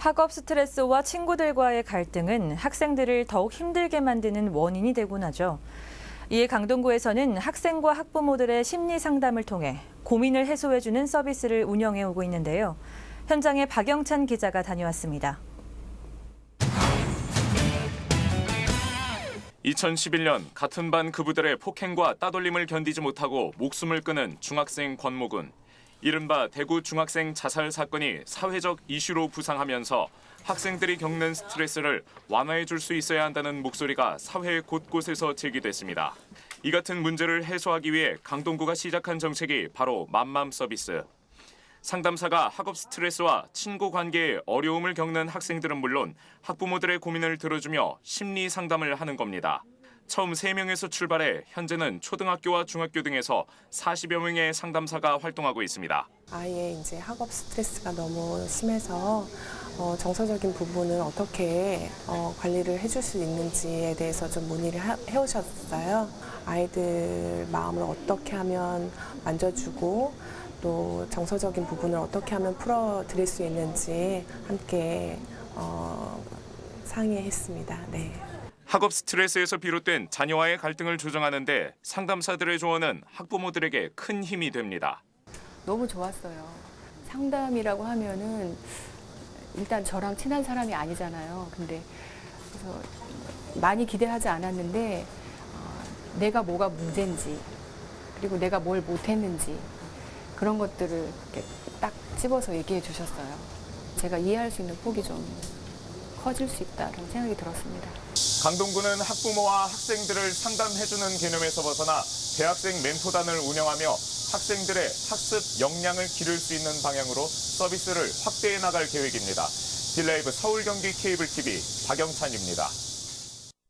학업 스트레스와 친구들과의 갈등은 학생들을 더욱 힘들게 만드는 원인이 되곤 하죠. 이에 강동구에서는 학생과 학부모들의 심리 상담을 통해 고민을 해소해주는 서비스를 운영해 오고 있는데요. 현장에 박영찬 기자가 다녀왔습니다. 2011년 같은 반 그부들의 폭행과 따돌림을 견디지 못하고 목숨을 끊은 중학생 권모군. 이른바 대구 중학생 자살 사건이 사회적 이슈로 부상하면서 학생들이 겪는 스트레스를 완화해 줄 수 있어야 한다는 목소리가 사회 곳곳에서 제기됐습니다. 이 같은 문제를 해소하기 위해 강동구가 시작한 정책이 바로 맘맘 서비스. 상담사가 학업 스트레스와 친구 관계에 어려움을 겪는 학생들은 물론 학부모들의 고민을 들어주며 심리 상담을 하는 겁니다. 처음 3명에서 출발해 현재는 초등학교와 중학교 등에서 40여 명의 상담사가 활동하고 있습니다. 아이의 이제 학업 스트레스가 너무 심해서 어, 정서적인 부분을 어떻게 어, 관리를 해줄 수 있는지에 대해서 좀 문의를 하- 해오셨어요. 아이들 마음을 어떻게 하면 만져주고 또 정서적인 부분을 어떻게 하면 풀어드릴 수 있는지 함께 어, 상의했습니다. 네. 학업 스트레스에서 비롯된 자녀와의 갈등을 조정하는데 상담사들의 조언은 학부모들에게 큰 힘이 됩니다. 너무 좋았어요. 상담이라고 하면은 일단 저랑 친한 사람이 아니잖아요. 근데 그래서 많이 기대하지 않았는데 어, 내가 뭐가 문제인지 그리고 내가 뭘 못했는지 그런 것들을 딱 집어서 얘기해 주셨어요. 제가 이해할 수 있는 폭이 좀 커질 수 있다는 생각이 들었습니다. 강동구는 학부모와 학생들을 상담해주는 개념에서 벗어나 대학생 멘토단을 운영하며 학생들의 학습 역량을 기를 수 있는 방향으로 서비스를 확대해 나갈 계획입니다. 딜라이브 서울 경기 케이블 TV 박영찬입니다.